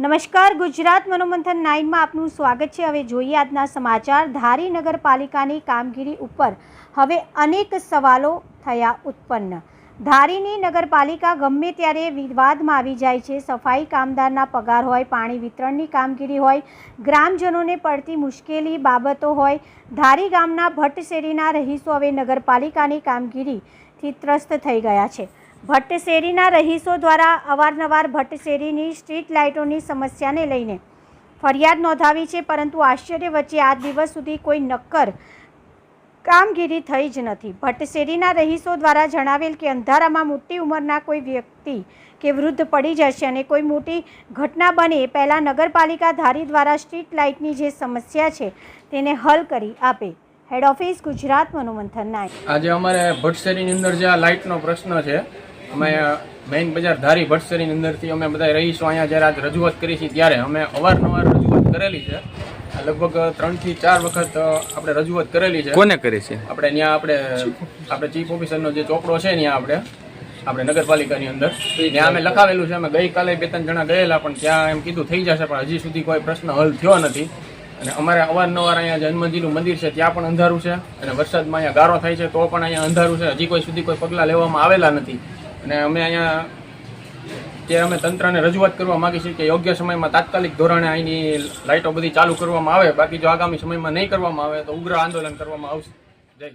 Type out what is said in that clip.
નમસ્કાર, ગુજરાત મનોમંથન નાઇનમાં આપનું સ્વાગત છે. હવે જોઈએ આજના સમાચાર. ધારી નગરપાલિકાની કામગીરી ઉપર હવે અનેક સવાલો થયા ઉત્પન્ન. ધારીની નગરપાલિકા ગમે ત્યારે વિવાદમાં આવી જાય છે. સફાઈ કામદારના પગાર હોય, પાણી વિતરણની કામગીરી હોય, ગ્રામજનોને પડતી મુશ્કેલી બાબતો હોય, ધારી ગામના ભટ્ટ શેરીના રહીશો હવે નગરપાલિકાની કામગીરીથી ત્રસ્ત થઈ ગયા છે. ભટ્ટ શેરીના રહીશો દ્વારા અવારનવાર ભટ્ટ શેરીની સ્ટ્રીટ લાઇટોની સમસ્યાને લઈને ફરિયાદ નોંધાવી છે, પરંતુ આશ્ચર્ય વચ્ચે આજ દિવસ સુધી કોઈ નક્કર કામગીરી થઈ જ નથી. ભટ્ટ શેરીના રહીશો દ્વારા જણાવેલ કે અંધારામાં મોટી ઉંમરના કોઈ વ્યક્તિ કે વૃદ્ધ પડી જશે અને કોઈ મોટી ઘટના બને એ પહેલાં નગરપાલિકા ધારી દ્વારા સ્ટ્રીટ લાઇટની જે સમસ્યા છે તેને હલ કરી આપે. હેડ ઓફિસ ગુજરાત, મનોમંથન નાયક આજે અમારે ભટ્ટસેરીની અંદર જે આ લાઇટનો પ્રશ્ન છે અમે મેઇન બજાર ધારી ભટસરીની અંદરથી અમે બધા રહીશું. અહીંયા જ્યારે આજ રજૂઆત કરી છીએ ત્યારે અમે અવારનવાર રજૂઆત કરેલી છે. લગભગ લગભગ ત્રણથી ચાર વખત આપણે રજૂઆત કરેલી છે. કોને કરી છે? આપણે ત્યાં આપણે આપણે ચીફ ઓફિસરનો જે ચોપડો છે ત્યાં આપણે આપણે નગરપાલિકાની અંદર ત્યાં અમે લખાવેલું છે. અમે ગઈકાલે બે ત્રણ જણા ગયેલા પણ ત્યાં એમ કીધું થઈ જશે પણ હજી સુધી કોઈ પ્રશ્ન હલ થયો નથી. અને અમારે અવારનવાર અહીંયા જન્મજીનું મંદિર છે ત્યાં પણ અંધારું છે. અને વરસાદમાં અહીંયા ગારો થાય છે તો પણ અહીંયા અંધારું છે. હજી કોઈ સુધી કોઈ પગલાં લેવામાં આવેલા નથી. અને અમે અહીંયા જે અમે તંત્રને રજૂઆત કરવા માગીએ છીએ કે યોગ્ય સમયમાં તાત્કાલિક ધોરણે અહીંની લાઇટો બધી ચાલુ કરવામાં આવે. બાકી જો આગામી સમયમાં નહીં કરવામાં આવે તો ઉગ્ર આંદોલન કરવામાં આવશે. જય